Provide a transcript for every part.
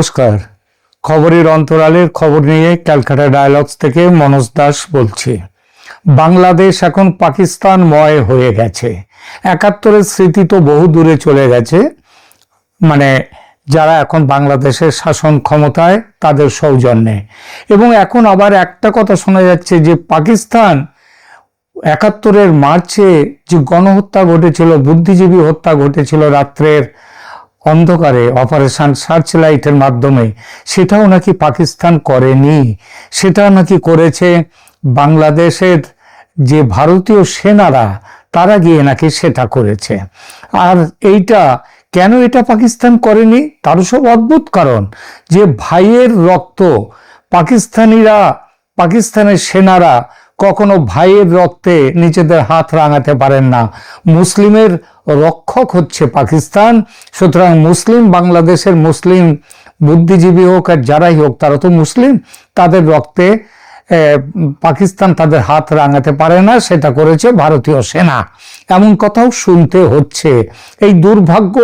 নমস্কার। খবরের অন্তরালের খবর নিয়ে ক্যালকাটা ডায়ালগস থেকে মনোজ দাস বলছি। বাংলাদেশ এখন পাকিস্তানময় হয়ে গেছে। একাত্তরের স্মৃতি তো বহু দূরে চলে গেছে। মানে যারা এখন বাংলাদেশের শাসন ক্ষমতায়, তাদের সৌজন্যে। এবং এখন আবার একটা কথা শোনা যাচ্ছে যে পাকিস্তান একাত্তরের মার্চে যে গণহত্যা ঘটেছিল, বুদ্ধিজীবী হত্যা ঘটেছিল রাত্রের অন্ধকারে অপারেশন সার্চ লাইটের মাধ্যমে। সেটাও নাকি পাকিস্তান করেনি। সেটা নাকি করেছে বাংলাদেশের যে ভারতীয় সেনারা, তারা গিয়ে নাকি সেটা করেছে। আর এইটা কেন এটা পাকিস্তান করেনি? তারও সব অদ্ভুত কারণ। যে ভাইয়ের রক্ত পাকিস্তানিরা, পাকিস্তানের সেনারা কখনো ভাইয়ের রক্তে নিজেদের হাত রাঙাতে পারেন না। মুসলিমের রক্ষক হচ্ছে পাকিস্তান। সুতরাং মুসলিম বাংলাদেশের মুসলিম বুদ্ধিজীবী হোক আর যারাই হোক, তারা তো মুসলিম, তাদের রক্তে পাকিস্তান তাদের হাত রাঙাতে পারে না, সেটা করেছে ভারতীয় সেনা। এমন কথাও শুনতে হচ্ছে। এই দুর্ভাগ্য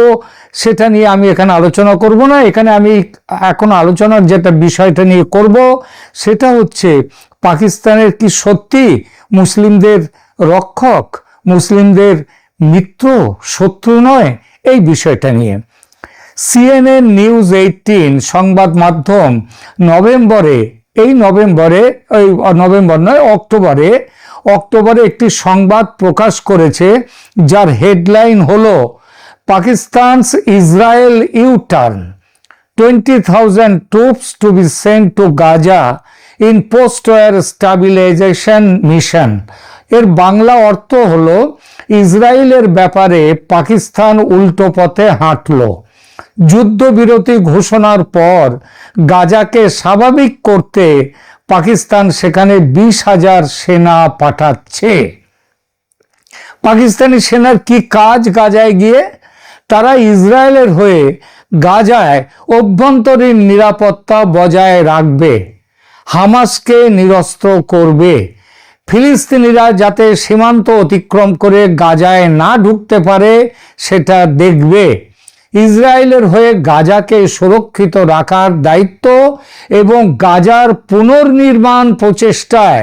সেটা নিয়ে আমি এখানে আলোচনা করব না। এখানে আমি এখন আলোচনার যেটা বিষয়টা নিয়ে করব, সেটা হচ্ছে পাকিস্তানের কি সত্যি মুসলিমদের রক্ষক, মুসলিমদের মিত্র, শত্রু নয় এই বিষয়টা নিয়ে। সিএনএন নিউজ এইটিন সংবাদ মাধ্যম নভেম্বরে, এই নভেম্বরে ওই নভেম্বর নয়, অক্টোবরে অক্টোবরে একটি সংবাদ প্রকাশ করেছে, যার হেডলাইন হলো Pakistan's Israel U-turn 20,000 troops to be sent to Gaza in post-war stabilization mission. এর বাংলা অর্থ হলো ইসরায়েলের ব্যাপারে পাকিস্তান উল্টো পথে হাঁটলো। যুদ্ধবিরতি ঘোষণার পর গাজাকে স্বাভাবিক করতে পাকিস্তান সেখানে বিশ হাজার সেনা পাঠাচ্ছে। পাকিস্তানি সেনার কি কাজ গাজায় গিয়ে? তারা ইসরায়েলের হয়ে গাজায় অভ্যন্তরীণ নিরাপত্তা বজায় রাখবে, হামাসকে নিরস্ত্র করবে। ফিলিস্তিনিরা যাতে সীমান্ত অতিক্রম করে গাজায় না ঢুকতে পারে, সেটা দেখবে। ইসরায়েলের হয়ে গাজাকে সুরক্ষিত রাখার দায়িত্ব এবং গাজার পুনর্নির্মাণ প্রচেষ্টায়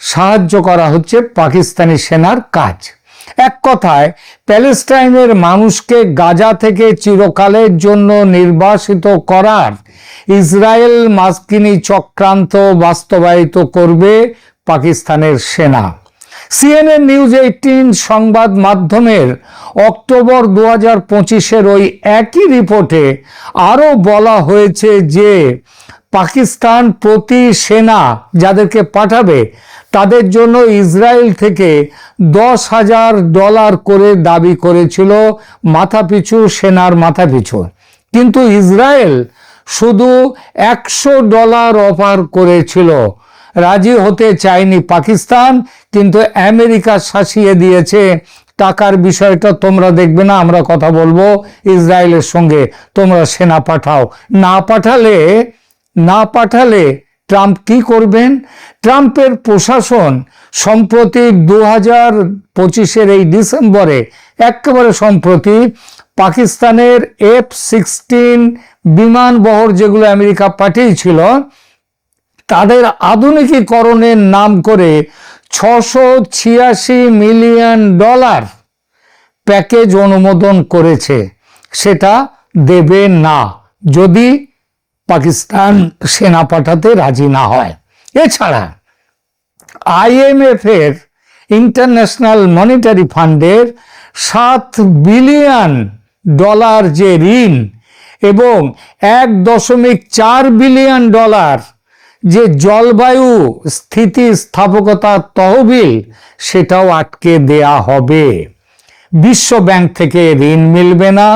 সাহায্য করা হচ্ছে পাকিস্তানি সেনার কাজ। এক কথায়, প্যালেস্টাইনের মানুষকে গাজা থেকে চিরকালের জন্য নির্বাসিত করার ইসরায়েল মাস্কিনি চক্রান্ত বাস্তবায়িত করবে পাকিস্তানের সেনা। সিএনএন নিউজ এইটিন সংবাদ মাধ্যমের অক্টোবর দু হাজার পঁচিশের ওই একই রিপোর্টে আরও বলা হয়েছে যে পাকিস্তান প্রতি সেনা যাদেরকে পাঠাবে, তাদের জন্য ইসরায়েল থেকে দশ হাজার ডলার করে দাবি করেছিল মাথাপিছু সেনার মাথাপিছু। কিন্তু ইসরায়েল শুধু একশো ডলার অফার করেছিল। রাজি হতে চায়নি পাকিস্তান, কিন্তু আমেরিকা শাসিয়ে দিয়েছে। টাকার বিষয়টা তোমরা দেখবে না, আমরা কথা বলব ইসরায়েলের সঙ্গে। তোমরা সেনা পাঠাও। না পাঠালে না পাঠালে ট্রাম্প কি করবেন? ট্রাম্পের প্রশাসন সম্প্রতি দু হাজার পঁচিশের এই ডিসেম্বরে একেবারে সম্প্রতি পাকিস্তানের এফ সিক্সটিন বিমান বহর যেগুলো আমেরিকা পাঠিয়েছিল, তাদের আধুনিকীকরণের নাম করে ছশো ছিয়াশি মিলিয়ন ডলার প্যাকেজ অনুমোদন করেছে। সেটা দেবে না। যদি পাকিস্তান সেনা পাঠাতে রাজি না হয়। এছাড়া আইএমএফ এর ইন্টারন্যাশনাল মনিটারি ফান্ডের সাত বিলিয়ন ডলার যে ঋণ এবং এক দশমিক চার বিলিয়ন ডলার যে জলবায়ু স্থিতিস্থাপকতার তহবিল, সেটাও আটকে দেয়া হবে। বিশ্ব ব্যাংক থেকে ঋণ মিলবে না।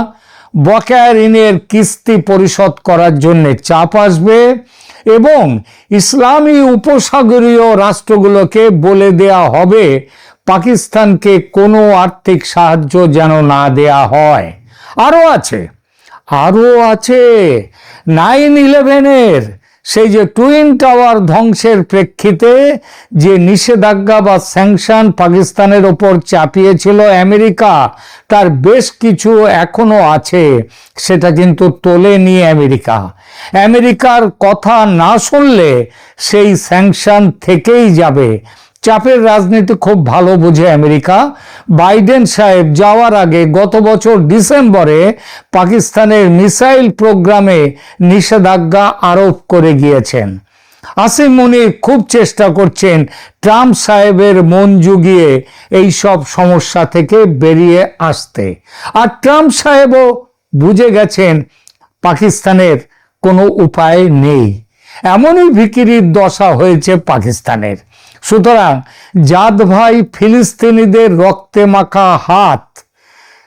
বকেয়া ঋণের কিস্তি পরিশোধ করার জন্যে চাপ আসবে এবং ইসলামী উপসাগরীয় রাষ্ট্রগুলোকে বলে দেয়া হবে, পাকিস্তানকে কোনো আর্থিক সাহায্য যেন না দেয়া হয়। আরও আছে আরও আছে, নাইন ইলেভেনের সেই যে টুইন টাওয়ার ধ্বংসের প্রেক্ষিতে যে নিষেধাজ্ঞা বা স্যাংশন পাকিস্তানের ওপর চাপিয়েছিল আমেরিকা, তার বেশ কিছু এখনও আছে। সেটা কিন্তু তোলে তোলেনি আমেরিকা। আমেরিকার কথা না শুনলে সেই স্যাংশন থেকেই যাবে। চাপের রাজনীতি খুব ভালো বোঝে আমেরিকা। বাইডেন সাহেব যাওয়ার আগে গত বছর ডিসেম্বরে পাকিস্তানের মিসাইল প্রোগ্রামে নিষেধাজ্ঞা আরোপ করে গিয়েছেন। আসিম মুনির খুব চেষ্টা করছেন ট্রাম্প সাহেবের মন জুগিয়ে এই সব সমস্যা থেকে বেরিয়ে আসতে। আর ট্রাম্প সাহেবও বুঝে গেছেন পাকিস্তানের কোনো উপায় নেই। এমনই ভিকিরির দশা হয়েছে পাকিস্তানের। সুতরাং জাত ভাই ফিলিস্তিনিদের রক্তে মাখা হাত।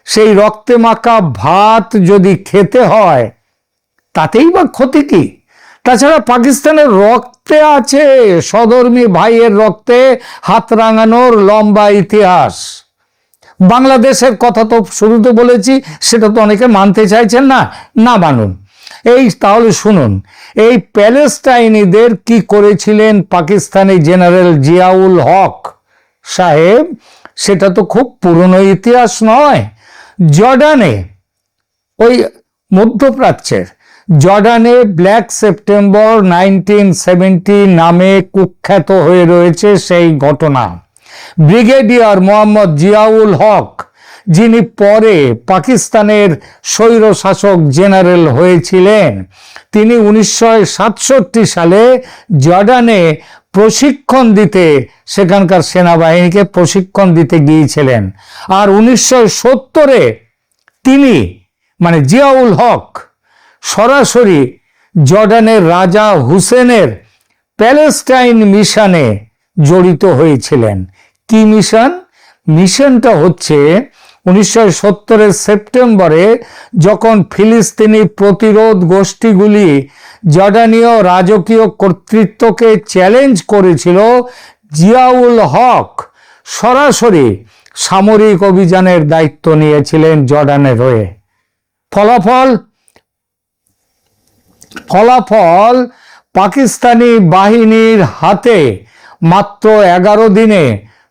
সেই রক্তে মাখা ভাত যদি খেতে হয়, তাতেই বা ক্ষতি কি? তাছাড়া পাকিস্তানের রক্তে আছে সদর্মী ভাইয়ের রক্তে হাত রাঙানোর লম্বা ইতিহাস। বাংলাদেশের কথা তো শুরুতে বলেছি, সেটা তো অনেকে মানতে চাইছেন না। না মানুন। এই তাহলে শুনুন, এই প্যালেস্টাইনিদের কি করেছিলেন পাকিস্তানি জেনারেল জিয়াউল হক? সাহেব, সেটা তো খুব পুরনো ইতিহাস নয়। জর্ডানে, ওই মধ্যপ্রাচ্যের, জর্ডানে ব্ল্যাক সেপ্টেম্বর নাইনটিন নামে কুখ্যাত হয়ে রয়েছে সেই ঘটনা। ব্রিগেডিয়ার মোহাম্মদ জিয়াউল হক যিনি পরে পাকিস্তানের স্বৈরশাসক জেনারেল হয়েছিলেন, তিনি উনিশশো সাতষট্টি সালে জর্ডানে প্রশিক্ষণ দিতে, সেখানকার সেনাবাহিনীকে প্রশিক্ষণ দিতে গিয়েছিলেন। আর উনিশশো সত্তরে তিনি মানে জিয়াউল হক, সরাসরি জর্ডানের রাজা হুসেনের প্যালেস্টাইন মিশনে জড়িত হয়েছিলেন। কি মিশন? মিশনটা হচ্ছে উনিশশো সত্তরের সেপ্টেম্বরে যখন ফিলিস্তিনি প্রতিরোধ গোষ্ঠীগুলি জর্ডানীয় রাজকীয় কর্তৃত্বকে চ্যালেঞ্জ করেছিল, জিয়াউল হক সরাসরি সামরিক অভিযানের দায়িত্ব নিয়েছিলেন জর্ডানের হয়ে। ফলাফল? ফলাফল, পাকিস্তানি বাহিনীর হাতে মাত্র এগারো দিনে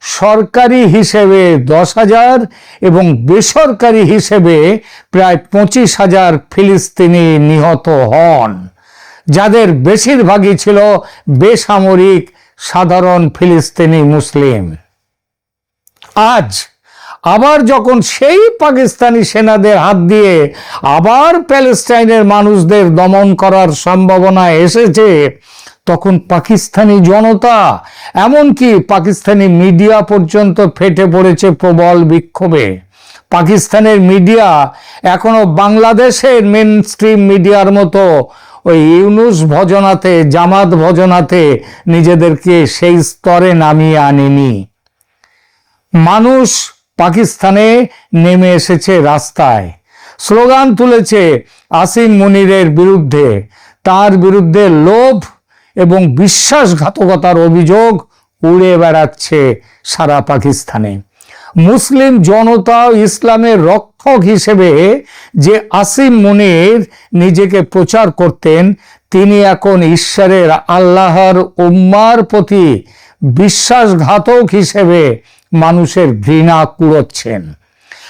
সরকারি হিসেবে দশ হাজার এবং বেসরকারি হিসেবে প্রায় পঁচিশ হাজার ফিলিস্তিনি নিহত হন। যাদের বেশিরভাগই ছিল বেসামরিক সাধারণ ফিলিস্তিনি মুসলিম। আজ আবার যখন সেই পাকিস্তানি সেনাদের হাত দিয়ে আবার প্যালেস্টাইনের মানুষদের দমন করার সম্ভাবনা এসেছে তখন পাকিস্তানি জনতা, এমনকি পাকিস্তানি মিডিয়া পর্যন্ত ফেটে পড়েছে প্রবল বিক্ষোভে। পাকিস্তানের মিডিয়া এখনও বাংলাদেশের মেন স্ট্রিম মিডিয়ার মতো ওই ইউনুস ভজনাতে, জামাত ভজনাতে নিজেদেরকে সেই স্তরে নামিয়ে আনেনি। মানুষ পাকিস্তানে নেমে এসেছে রাস্তায়। স্লোগান তুলেছে আসিম মুনিরের বিরুদ্ধে। তার বিরুদ্ধে লোভ এবং বিশ্বাসঘাতকতার অভিযোগ উড়ে বেড়াচ্ছে সারা পাকিস্তানে। মুসলিম জনতা ইসলামের রক্ষক হিসেবে যে আসিম মুনির নিজেকে প্রচার করতেন, তিনি এখন ঈশ্বরের আল্লাহর উম্মার প্রতি বিশ্বাসঘাতক হিসেবে মানুষের ঘৃণা কুড়োচ্ছেন।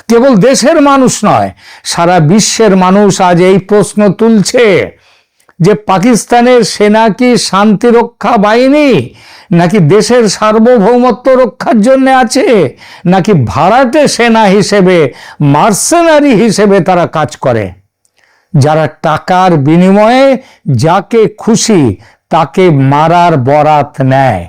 কেবল দেশের মানুষ নয়, সারা বিশ্বের মানুষ আজ এই প্রশ্ন তুলছে। যে পাকিস্তানের সেনা কি শান্তিরক্ষা বাহিনী? নাকি দেশের সার্বভৌমত্ব রক্ষার জন্য আছে? নাকি ভাড়াটে সেনা হিসেবে, মার্সেনারি হিসেবে তারা কাজ করে? যারা টাকার বিনিময়ে যাকে খুশি তাকে মারার বরাত নেয়।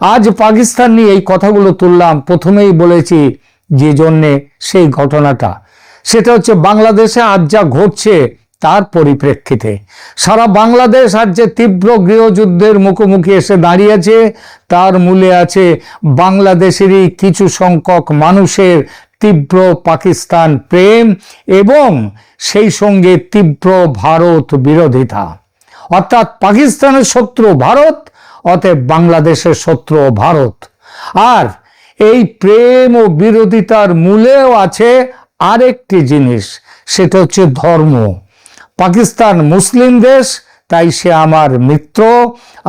আজ পাকিস্তান নিয়ে এই কথাগুলো তুললাম। প্রথমেই বলেছি যে জন্যে সেই ঘটনাটা। সেটা হচ্ছে বাংলাদেশে আজ যা ঘটছে তার পরিপ্রেক্ষিতে সারা বাংলাদেশ আর যে তীব্র গৃহযুদ্ধের মুখোমুখি এসে দাঁড়িয়েছে, তার মূলে আছে বাংলাদেশেরই কিছু সংখ্যক মানুষের তীব্র পাকিস্তান প্রেম এবং সেই সঙ্গে তীব্র ভারত বিরোধিতা। অর্থাৎ পাকিস্তানের শত্রু ভারত, অতএব বাংলাদেশের শত্রু ভারত। আর এই প্রেম ও বিরোধিতার মূলেও আছে আরেকটি জিনিস, সেটা হচ্ছে ধর্ম। পাকিস্তান মুসলিম দেশ, তাই সে আমার মিত্র।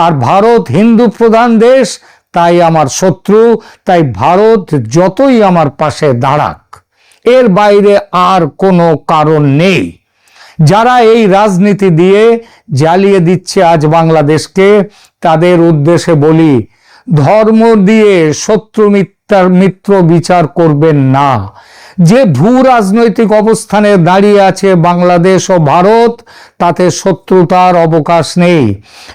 আর ভারত হিন্দু প্রধান দেশ, তাই আমার শত্রু। তাই ভারত যতই আমার পাশে দাঁড়াক, এর বাইরে আর কোনো কারণ নেই। যারা এই রাজনীতি দিয়ে জ্বালিয়ে দিচ্ছে আজ বাংলাদেশকে, তাদের উদ্দেশ্যে বলি, ধর্ম দিয়ে শত্রু মিত্র বিচার করবেন না। যে ভূ রাজনৈতিক অবস্থানে দাঁড়িয়ে আছে বাংলাদেশ ও ভারত, তাতে শত্রুতার অবকাশ নেই।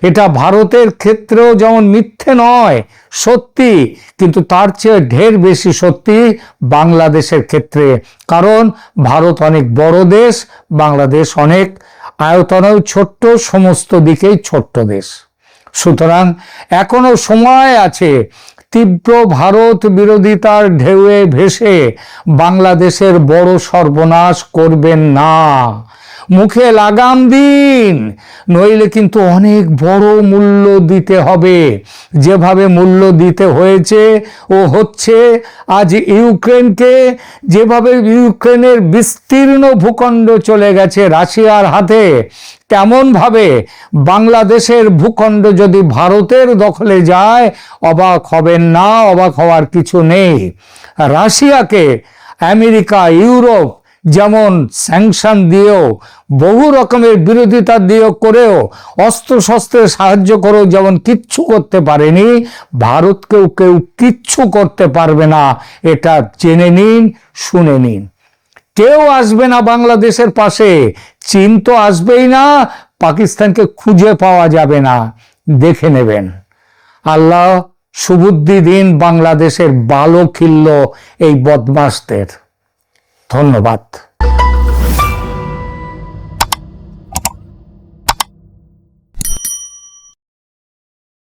এটা ভারতের ক্ষেত্রেও যেমন মিথ্যে নয়, সত্যি, কিন্তু তার চেয়ে ঢের বেশি সত্যি বাংলাদেশের ক্ষেত্রে। কারণ ভারত অনেক বড় দেশ, বাংলাদেশ অনেক আয়তনেও ছোট্ট, সমস্ত দিকেই ছোট্ট দেশ। সুতরাং এখনও সময় আছে তীব্র ভারত বিরোধিতার ঢেউয়ে ভেসে বাংলাদেশের বড় সর্বনাশ করবেন না। মুখে লাগাম দিন, নইলে কিন্তু অনেক বড় মূল্য দিতে হবে। যেভাবে মূল্য দিতে হয়েছে ও হচ্ছে, আজ ইউক্রেনকে যেভাবে ইউক্রেনের বিস্তীর্ণ ভূখণ্ড চলে গেছে রাশিয়ার হাতে, তেমনভাবে বাংলাদেশের ভূখণ্ড যদি ভারতের দখলে যায়, অবাক হবেন না, অবাক হওয়ার কিছু নেই। রাশিয়াকে আমেরিকা, ইউরোপ যেমন স্যাংশন দিয়েও, বহু রকমের বিরোধিতা দিয়েও করেও অস্ত্রশস্ত্রের সাহায্য করেও যেমন কিচ্ছু করতে পারেনি, ভারতকেও কেউ কিচ্ছু করতে পারবে না, এটা জেনে নিন, শুনে নিন। কেউ আসবে না বাংলাদেশের পাশে, চীন তো আসবেই না, পাকিস্তানকে খুঁজে পাওয়া যাবে না, দেখে নেবেন। আল্লাহ সুবুদ্ধি দিন বাংলাদেশের বালো খিল্ল এই বদমাসদের ধন্যবাদ।